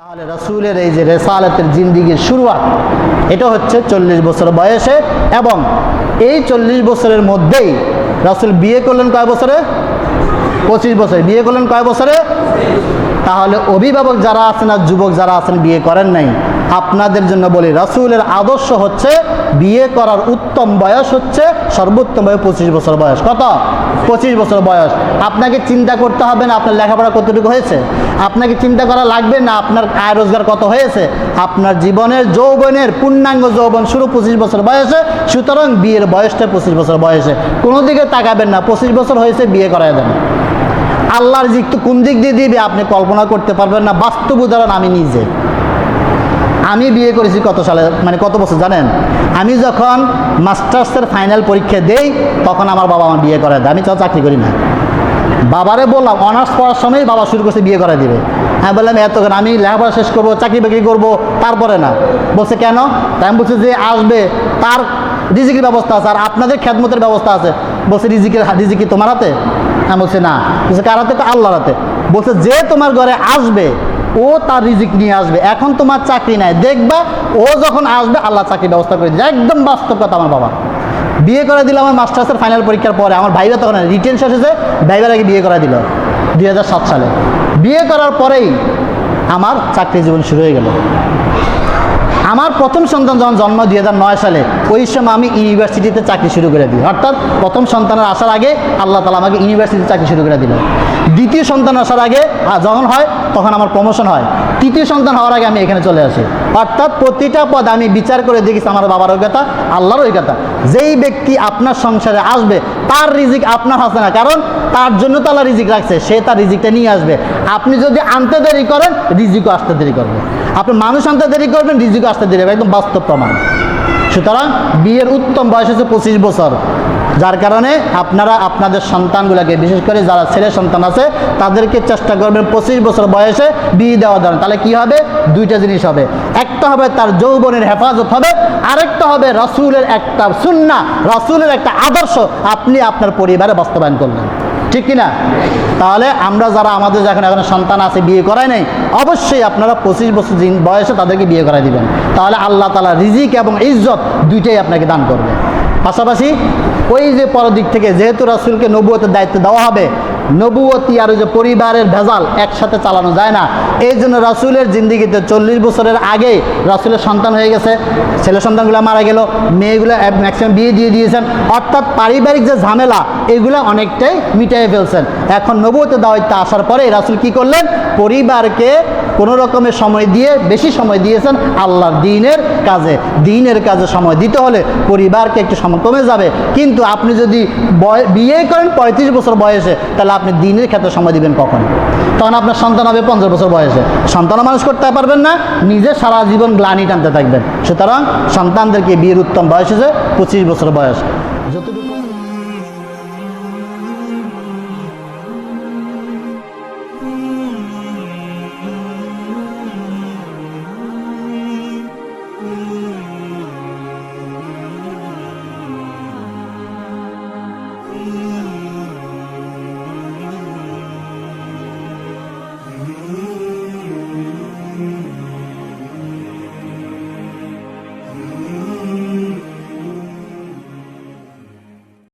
তাহলে রসুলের এই যে রেসালতের জিন্দিগির শুরুয়াত, এটা হচ্ছে চল্লিশ বছর বয়সে এবং এই চল্লিশ বছরের মধ্যেই রসুল বিয়ে করলেন কয় বছরে? পঁচিশ বছরে। বিয়ে করলেন কয় বছরে? তাহলে অভিভাবক যারা আছেন আর যুবক যারা আছেন বিয়ে করেন নাই। আপনাদের জন্য বলি, রসুলের আদর্শ হচ্ছে বিয়ে করার উত্তম বয়স হচ্ছে সর্বোত্তম বয়স পঁচিশ বছর বয়স। কত? পঁচিশ বছর বয়স। আপনাকে চিন্তা করতে হবে না আপনার লেখাপড়া কতটুকু হয়েছে। আপনাকে চিন্তা করা লাগবে না আপনার আয় রোজগার কত হয়েছে। আপনার জীবনের যৌবনের পূর্ণাঙ্গ যৌবন শুরু পঁচিশ বছর বয়সে, সুতরাং বিয়ের বয়সটা পঁচিশ বছর বয়সে। কোনো দিকে তাকাবেন না, পঁচিশ বছর হয়েছে, বিয়ে করায় দেন। আল্লাহর দিক তো কোন দিক দিয়ে দিবে আপনি কল্পনা করতে পারবেন না, বাস্তব উদাহরণ আমি নিজে। আমি বিয়ে করেছি কত সালে? মানে কত বছর, জানেন? আমি যখন মাস্টার্সের ফাইনাল পরীক্ষা দেই, তখন আমার বাবা আমার বিয়ে করে দেয়। আমি তো চাকরি করি না। বাবারে বললাম অনার্স পড়ার সময় বাবা শুরু করছে বিয়ে করে দিবে। আমি বললাম, এত কেন আমি লেখাপড়া শেষ করব, চাকরি বাকরি করব, তারপরে না। বলছে, কেন? তাই আমি বলছি যে, আসবে। তার রিজিকের ব্যবস্থা আছে, আর আপনাদের খেদমতের ব্যবস্থা আছে। বলছে রিজিকের রিজিকি তোমার হাতে? আমি বলছি, না। বলছে, কার হাতে? তো আল্লাহর হাতে। বলছে, যে তোমার ঘরে আসবে ও তার রিজিক নিয়ে আসবে। এখন তোমার চাকরি নাই। দেখবা ও যখন আসবে, আল্লাহ চাকরির ব্যবস্থা করে একদম বাস্তব কথা আমার বাবা। বিয়ে করে দিল আমার মাস্টার্সের ফাইনাল পরীক্ষার পরে। আমার ভাইরা তখন রিটেন শেষ হয়েছে, ভাইবার আগে বিয়ে করা দিল দু হাজার সাত সালে। বিয়ে করার পরেই আমার চাকরি জীবন শুরু হয়ে গেল। আমার প্রথম সন্তান যখন জন্ম দুই হাজার নয় সালে, ওই সময় আমি ইউনিভার্সিটিতে চাকরি শুরু করে দিই। অর্থাৎ প্রথম সন্তানের আসার আগে আল্লাহ তালা আমাকে ইউনিভার্সিটিতে চাকরি শুরু করে দিল। দ্বিতীয় সন্তান আসার আগে যখন হয়, তখন আমার প্রমোশন হয়। তৃতীয় সন্তান হওয়ার আগে আমি এখানে চলে আসি। অর্থাৎ প্রতিটা পদ আমি বিচার করে দেখেছি, আমার বাবার অভিজ্ঞতা আল্লাহর অভিজ্ঞতা যেই ব্যক্তি আপনার সংসারে আসবে, তার রিজিক আপনার হাতে না। কারণ তার জন্য তো আল্লাহ রিজিক রাখছে, সে তার রিজিকটা নিয়ে আসবে। আপনি যদি আনতে দেরি করেন, রিজিকও আসতে দেরি করবে। আপনি মানুষ আনতে দেরি করবেন রিজিকও আসতে দেরি হবে, একদম বাস্তব প্রমাণ। সুতরাং বিয়ের উত্তম বয়স হচ্ছে পঁচিশ বছর। যার কারণে আপনারা আপনাদের সন্তানগুলোকে, বিশেষ করে যারা ছেলে সন্তান আছে, তাদেরকে চেষ্টা করবেন পঁচিশ বছর বয়সে বিয়ে দেওয়া দেন তাহলে কি হবে? দুইটা জিনিস হবে। একটা হবে তার যৌবনের হেফাজত হবে, আরেকটা হবে রসুলের একটা সুন্না রসুলের একটা আদর্শ আপনি আপনার পরিবারে বাস্তবায়ন করলেন। ঠিক কি না তাহলে আমরা যারা আমাদের যখন এখন সন্তান আছে, বিয়ে করায় নাই, অবশ্যই আপনারা পঁচিশ বছর বয়সে তাদেরকে বিয়ে করাই দিবেন। তাহলে আল্লাহ তালা রিজিক এবং ইজ্জত দুইটাই আপনাকে দান করবে। পাশাপাশি ওই যে পরদিক থেকে যেহেতু রাসুলকে নবুয়তের দায়িত্ব দেওয়া হবে নবুয়তি আর ওই যে পরিবারের ভেজাল একসাথে চালানো যায় না। এই জন্য রাসুলের জিন্দিগিতে চল্লিশ বছরের আগেই রাসুলের সন্তান হয়ে গেছে, ছেলে সন্তানগুলো মারা গেল, মেয়েগুলো ম্যাক্সিমাম বিয়ে দিয়ে দিয়েছেন। অর্থাৎ পারিবারিক যে ঝামেলা, এগুলো অনেকটাই মিটাই ফেলছেন। এখন নবুয়তে দায়িত্ব আসার পরে রাসুল কি করলেন? পরিবারকে কোনো রকমের সময় দিয়ে, বেশি সময় দিয়েছেন আল্লাহর দিনের কাজে। দিনের কাজে সময় দিতে হলে পরিবারকে একটু সময় কমে যাবে। কিন্তু আপনি যদি বয়- করেন পঁয়ত্রিশ বছর বয়সে, তাহলে আপনি দিনের ক্ষেত্রে সময় দিবেন কখন? তখন আপনার সন্তান হবে পঞ্চাশ বছর বয়সে। সন্তানও মানুষ করতে পারবেন না, নিজে সারা জীবন গ্লানি টানতে থাকবেন। সুতরাং সন্তানদেরকে বিয়ের উত্তম বয়স হচ্ছে পঁচিশ বছর বয়স। যতটুকু